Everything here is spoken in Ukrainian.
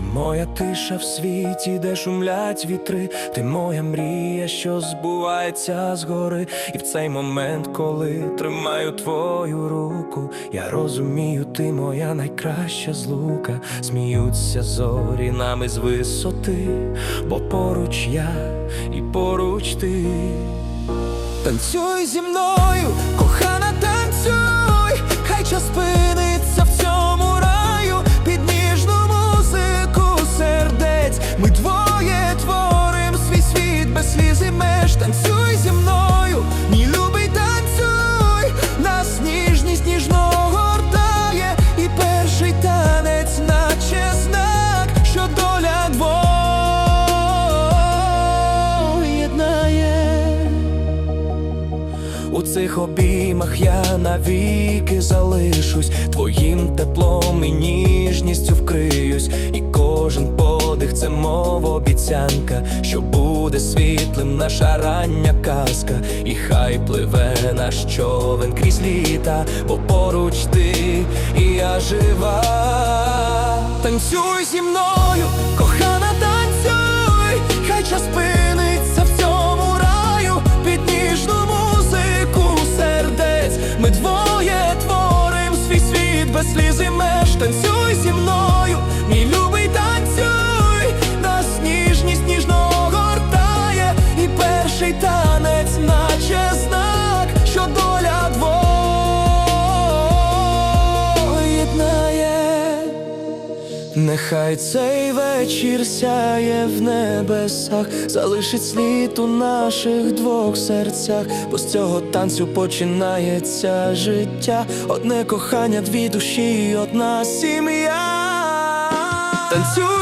моя тиша в світі, де шумлять вітри, ти моя мрія, що збувається згори. І в цей момент, коли тримаю твою руку, я розумію, ти моя найкраща злука. Сміються зорі нами з висоти, бо поруч я і поруч ти. Танцюй зі мною, Танцюй зі мною, мій любий, танцюй, нас ніжність ніжно гортає, і перший танець, наче знак, що доля двох. У цих обіймах я навіки залишусь, твоїм теплом і це обіцянка, що буде світлим наша рання казка, і хай пливе наш човен крізь літа, бо поруч ти і я жива. Танцюй зі мною, кохана, танцюй, хай час спиниться в цьому раю, під ніжну музику сердець. Ми двоє творим свій світ без сліз і меж. Танцюй перший танець, наче знак, що доля двох. Нехай цей вечір сяє в небесах, залишить слід у наших двох серцях, бо з цього танцю починається життя, одне кохання, дві душі, одна сім'я. Танцюй